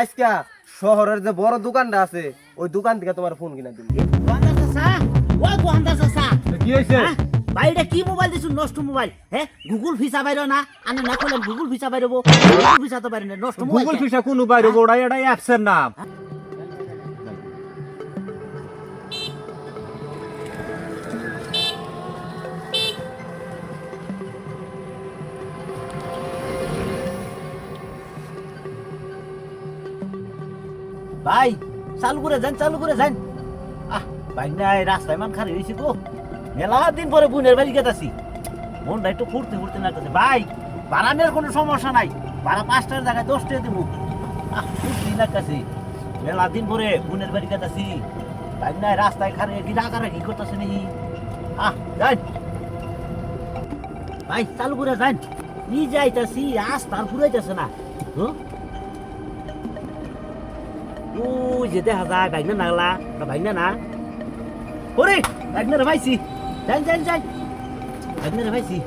আজকা শহরের যে বড় দোকানটা আছে ওই দোকান থেকে তোমার ফোন কিনা চাচা কি হয়েছে? বাইরে কি মোবাইল দিছো? নষ্ট মোবাইল হ্যাঁ গুগল ভিসা বাইর না। আনে না করলেন গুগল ভিসা বাইরবো। গুগল ভিসা তো বাইরে না নষ্ট মোবাইল গুগল ফিসা কোন বাইরে ওটা এটা অ্যাপসের নাম। ভাই, চালু করে যান, চালু করে যান। আহ, ভাই, নাই, রাস্তায় মান খারাপ হয়েছে গো মেলা দিন পরে বোনের বাড়ি গেতাছি। মনটা একটু ফুর্তি ফুর্তি লাগতেছে। ভাই বাড়ানোর কোনো সমস্যা নাই। ভাড়া পাঁচটার জায়গায় দশটা দেবো লাগতেছে। মেলা দিন পরে বোনের বাড়ি গেতাছি। ভাই, নাই, রাস্তায় খারাপ কি রাখি করতেছে নাকি? আহ, যাই। ভাই, চালু করে যান। নি যাইতাছি রাস্তার ফুরাইতেছে না। হ্যাঁ ওই যে দেখা যায় বাইকনা নাগলা না বাইকনা না ওরে বাইকনা রে ভাইছি যাই যাই যাই বাইকনা রে ভাইছি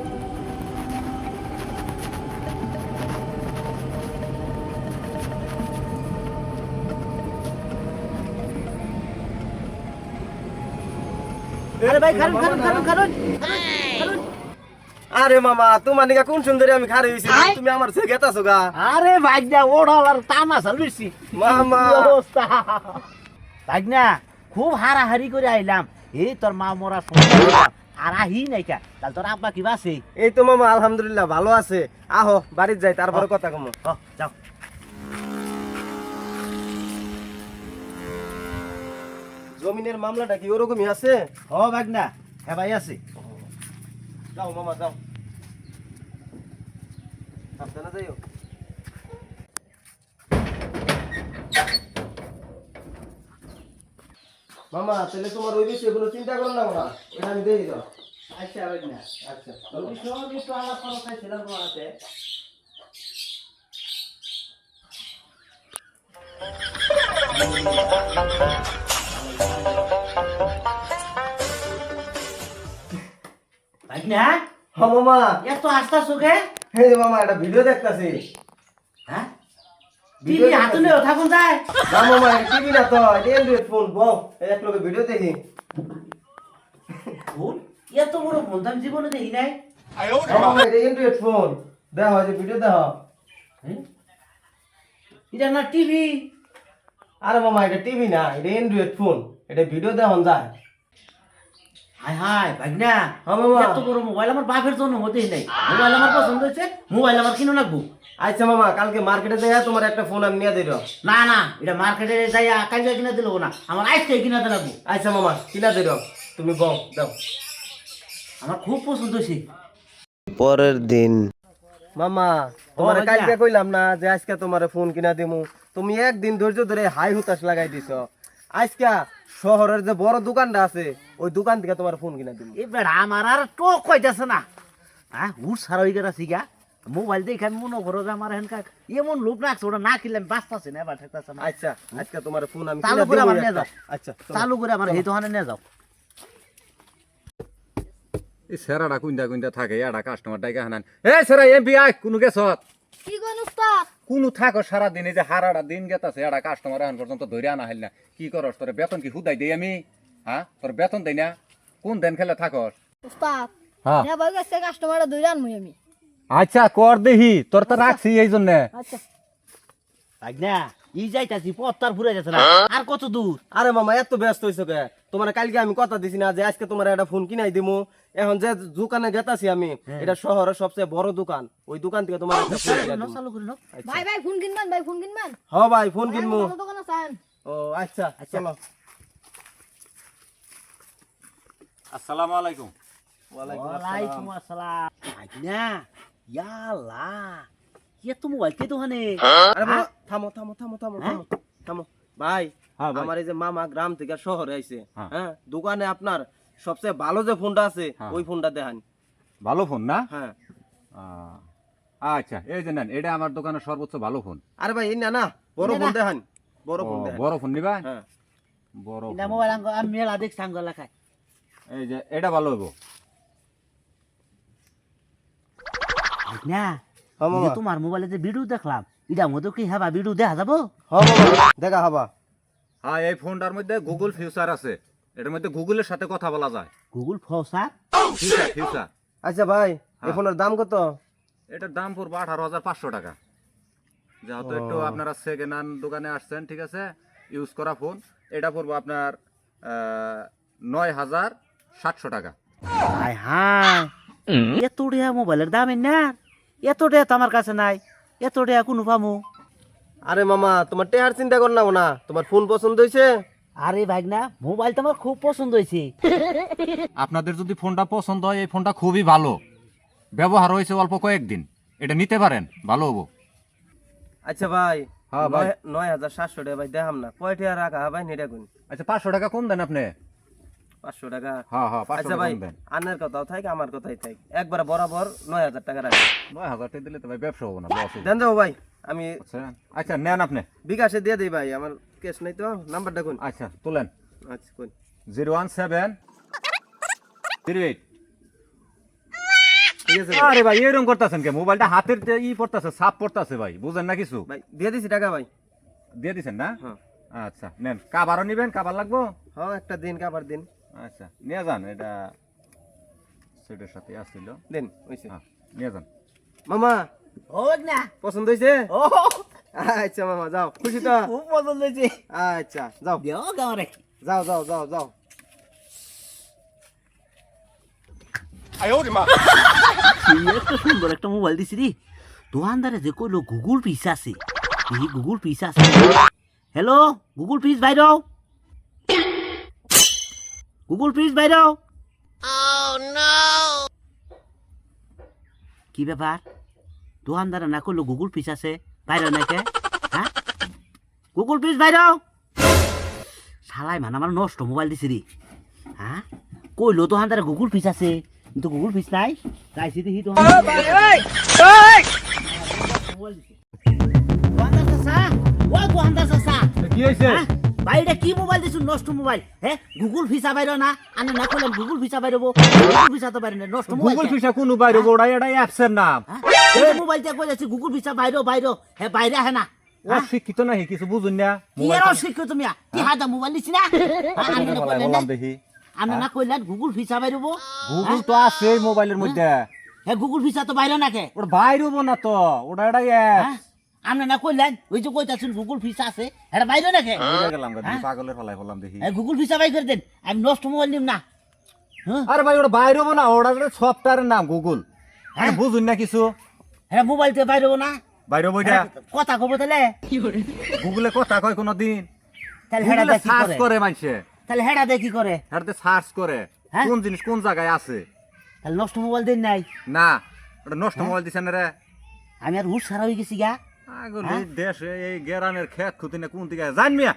আরে ভাই খারুন খারুন খারুন খারুন খারুন আরে মামা তোমার নিকা কোন সুন্দরী আমি খারে হইছি? তুমি আমার সে গেতাছো গা। আরে ভাইজনা ওড়াল আর তামা সাল বেশি মামা। অবস্থা? ভাইজনা খুব হারাহারি করে আইলাম। এই তোর মা মরা আর আহি নাইকা তাহলে তোর আব্বা কি বাসে? এই তো মামা আলহামদুলিল্লাহ ভালো আছে। আহো বাড়ির যাই তারপরে কথা কমো। যাও। জমিনের মামলাটা কি ওরকমই আছে? হ ভাগনা হ্যাঁ ভাই আছে। যাও মামা যাও। সাবধানে যাইও। মামা তাহলে তোমার ওই বিষয়ে কোনো চিন্তা করো না মামা। এটা আমি দিয়ে দাও আচ্ছা ভাগনা আচ্ছা। ওই সব একটু আলাপ করা চাইছিলাম তোমার হাতে ভাগনা হ্যাঁ মামা। এত আস্তা চোখে? যে মামা একটা ভিডিও দেখতাছি। হ্যাঁ? টিভি হাতে নিয়ে থাকুন যায় না মামা টিভি না তো অ্যান্ড্রয়েড ফোন বউ। এক লোকে ভিডিও দেখি। ফোন এত বড় ফোন তো আমি জীবনে দেখি নাই। মামা এটা অ্যান্ড্রয়েড ফোন দেখো যে ভিডিও দেখো। হ্যাঁ? এটা না টিভি? আরে মামা এটা টিভি না এটা অ্যান্ড্রয়েড ফোন এটা ভিডিও দেখুন যায়। হাই হাই ভাগনা। হ্যাঁ এত বড় মোবাইল আমার বাপের জন্য হতেই নাই। মোবাইল আমার পছন্দ হয়েছে মোবাইল আমার কিনে রাখব আচ্ছা মামা কালকে মার্কেটে যাই তোমার একটা ফোন আমি নিয়ে দিল না না এটা মার্কেটে যাই কালকে কিনে দিল না আমার আজকে কিনে দিতে লাগবো। আচ্ছা মামা কিনা দিল তুমি বউ দাও। আমার খুব পছন্দ হয়েছে। পরের দিন। মামা তোমার কালকে কইলাম না যে আজকে তোমার ফোন কিনা দিমু। তুমি একদিন ধৈর্য ধরে হাই হুতাশ লাগাই দিছ। আজকে শহরের যে বড় দোকানটা আছে ওই দোকান থেকে তোমার ফোন কিনা দিমু এবার আমার আর টোক কইতেছে না। হ্যাঁ হুট সারা হয়ে গেছে গা। মোবাইল দেখে আমি মনে করো যে আমার হেনকা এমন লোক রাখছে ওটা না কিনলে আমি বাঁচতেছি না এবার ঠেকতেছে না। আচ্ছা আজকে তোমার ফোন আমি চালু করে আমার নিয়ে। যাও। আচ্ছা চলো। করে আমার এই দোকানে নিয়ে যাও। এই সেরাটা কুইন্দা কুইন্দা থাকে এটা কাস্টমার ডাইকা হানান এ সেরা এমপি আয় কোনো গেছত কি কোন উস্তাদ কোনো থাকো সারা দিন এই যে হারাটা দিন গেতাছে এটা কাস্টমার এখন পর্যন্ত ধরে আনা হইল না। কি করস তোর বেতন কি হুদাই দেই আমি? হ্যাঁ? তোর বেতন দেই না? কোন দেন খেলে থাকস? উস্তাদ হ্যাঁ। না ধরে আনমু আমি। আচ্ছা কর দেহি তোর তো রাখছি এই জন্য আচ্ছা। ভাগনা ই যাইতাছি পত্তার ফুরে যাচ্ছে না। আর কত দূর? আরে মামা এত ব্যস্ত হইছো কে? তোমার কালকে আমি কথা দিছি না যে আজকে তোমার একটা ফোন কিনাই দিমু। এখন যে দোকানে গেতাছি আমি এটা শহরের সবচেয়ে বড় দোকান। ওই দোকান থেকে তোমার একটা ফোন কিনা দিমু। চালু করে ভাই ভাই ফোন কিনবেন ভাই ফোন কিনবেন? হ ভাই ফোন কিনবো। ভালো দোকান আছেন? ও আচ্ছা চলো। আসসালামু আলাইকুম। ওয়ালাইকুম আসসালাম। ভাগনা ইয়াল্লা। ये तो मोबाइल के দোকানে আরে বাবা, থামো থামো থামো থামো হ্যাঁ? থামো থামো ভাই হ্যাঁ, ভাই। আমার এই যে মামা গ্রাম থেকে শহরে আইছে হ্যাঁ। হ্যাঁ দোকানে আপনার সবচেয়ে ভালো যে ফোনটা আছে হ্যাঁ। ওই ফোনটা দেখান ভালো ফোন না হ্যাঁ আহ, আচ্ছা এই যে নেন এটা আমার দোকানের সর্বোচ্চ ভালো ফোন আরে ভাই এই না না বড় এই না ফোন না। দেখান বড় ও, ফোন দেখান বড় ফোন নিবা হ্যাঁ বড় না ফোন। মোবাইল আঙ্গ আমি মেলা দেখ সাঙ্গ লেখায় এই যে এটা ভালো হইব না হ্যাঁ এই যে তোমার মোবাইলে যে ভিডিও দেখলাম এটা মধ্যে কি হ্যাঁ ভিডিও দেখা যাব? দেখা হবা। হ্যাঁ এই ফোনটার মধ্যে গুগল ফিউচার আছে। এটার মধ্যে গুগলের সাথে কথা বলা যায়। গুগল ফিউচার ফিউচার আচ্ছা ভাই এই হ্যাঁ। ফোনের দাম কত? এটার দাম পড়ব আঠারো হাজার পাঁচশো টাকা। যেহেতু একটু আপনারা সেকেন্ড হ্যান্ড দোকানে আসছেন ঠিক আছে? ইউজ করা ফোন এটা পড়ব আপনার আহ, নয় হাজার সাতশো টাকা। হাই এত মোবাইলের দাম না এত টাকা তো আমার কাছে নাই এত টাকা কোনো পামু। আরে মামা তোমার টেহার চিন্তা কর না না তোমার ফোন পছন্দ হয়েছে? আরে ভাই না মোবাইল তো আমার খুব পছন্দ হয়েছে। আপনাদের যদি ফোনটা পছন্দ হয় এই ফোনটা খুবই ভালো। ব্যবহার হয়েছে অল্প কয়েকদিন। এটা নিতে পারেন ভালো হব। আচ্ছা ভাই হ্যাঁ, ভাই। নয়- হাজার সাতশো টাকা ভাই দেখাম না। কয় টাকা রাখা ভাই নেটা গুন আচ্ছা পাঁচশো টাকা কম দেন আপনি। পাঁচশো টাকা। হ্যাঁ হ্যাঁ আচ্ছা ভাই আনের কথাও থাক আমার কথাই থাক। একবার বরাবর নয় হাজার টাকা রাখি নয় হাজার টাকা দিলে তো ভাই ব্যবসা হব না দেন যাব ভাই আমি আচ্ছা আচ্ছা নেন আপনি। বিকাশে দিয়ে দিই ভাই আমার কেস নাই তো নাম্বারটা কোন আচ্ছা তোলেন। আচ্ছা কোন zero one seven three eight. ঠিক আছে আরে ভাই এরকম করতেছেন কে মোবাইলটা হাতের ই পড়তেছে সাপ পড়তেছে ভাই বুঝেন না কিছু? ভাই দিয়ে দিছি টাকা ভাই। দিয়ে দিছেন না? হ্যাঁ। আচ্ছা নেন। কাবারও নিবেন কাবার লাগবো? হ্যাঁ একটা দিন কাবার দিন। আচ্ছা নিয়ে যান এটা সেটার সাথে আসছিল। দিন হইছে। হ্যাঁ নিয়ে যান। মামা ও না? পছন্দ হয়েছে ও। আচ্ছা মামা যাও খুশি তো? খুব পছন্দ হয়েছে আচ্ছা যাও। দেও গাওয়ারে। যাও যাও যাও যাও। একটা সুন্দর একটা মোবাইল দিছি রে। দোকানদারে যে কইলো গুগল পিস আছে। এই গুগল পিস আছে। হ্যালো গুগল পিস বাইরও গুগল পিস বাইরও কি ব্যাপার? দোকানদারে না কইলো গুগল পিস আছে? বাইরে নাকি? হ্যাঁ? গুগল পিস বাইরও শালাই মানে আমার নষ্ট মোবাইল দিছি রে। হ্যাঁ? কইলো দোকানদারে গুগল পিস আছে কিন্তু গুগল পিস নাই। চাইছি দেখি তো কি বাইরে কি মোবাইল দিছু? নষ্ট মোবাইল হ্যাঁ গুগল ভিসা বাইর না? আমি না করলাম গুগল ভিসা বাইর গুগল ভিসা তো বাইরে নষ্ট মোবাইল গুগল ফিসা কোন বাইরে ওটা এটা অ্যাপসের নাম। মোবাইল তে কই যাচ্ছে গুগল ভিসা বাইর বাইর। হ্যাঁ বাইরে হ্যাঁ না। অশিক্ষিত নাহি কিছু বুঝুন না। এর অশিক্ষিত তুমি কি হাদা মোবাইল দিছি না? হ্যাঁ, আমি না কইলাম দেখি। আমি না কইলাম গুগল ভিসা বাইর গুগল তো আছে মোবাইলের মধ্যে। হ্যাঁ? গুগল ভিসা তো বাইরে না কে ওটা বাইরে হব না তো। ওটা এটা অ্যাপ হ্যাঁ আমি না কইলাম ওই যে কইতাছেন গুগল ভিসা আছে এটা বাইরে না কে গেলাম দেখি পাগলের ফলাই বললাম দেখি। হ্যাঁ গুগল ভিসা বাই করে দেন আমি নষ্ট মোবাইল নিম না। হ্যাঁ? আরে ভাই ওটা বাইরে হব না ওটা সফটওয়্যারের নাম গুগল হ্যাঁ? বুঝুন না কিছু। হ্যাঁ মোবাইল তে বাইরে হব না? বাইরে বইটা কথা কব তাহলে? গুগলে কথা কয় কোনো দিন তাহলে হেডা গুগলে দে কি সার্চ করে মানুষে তাহলে হেডা দেখি করে। হেটাতে সার্চ করে। হ্যাঁ? কোন জিনিস কোন জায়গায় আছে? তাহলে নষ্ট মোবাইল দেন নাই। না ওটা নষ্ট হ্যাঁ? মোবাইল দিছেন রে। আমি আর হুশ সারা হয়ে গেছি গা। আগল? দেশে এই গেরামের খেত খুঁতি না কোন দিকে জানমিয়া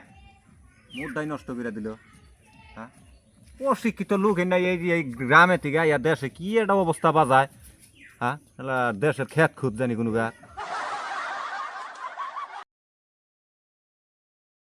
মুডটাই নষ্ট করে দিল। হ্যাঁ? অশিক্ষিত লোক না এই যে এই গ্রামে থেকে ইয়া দেশে কি একটা অবস্থা বাজায়? হ্যাঁ? দেশের খেত খুঁত জানি কোনো গা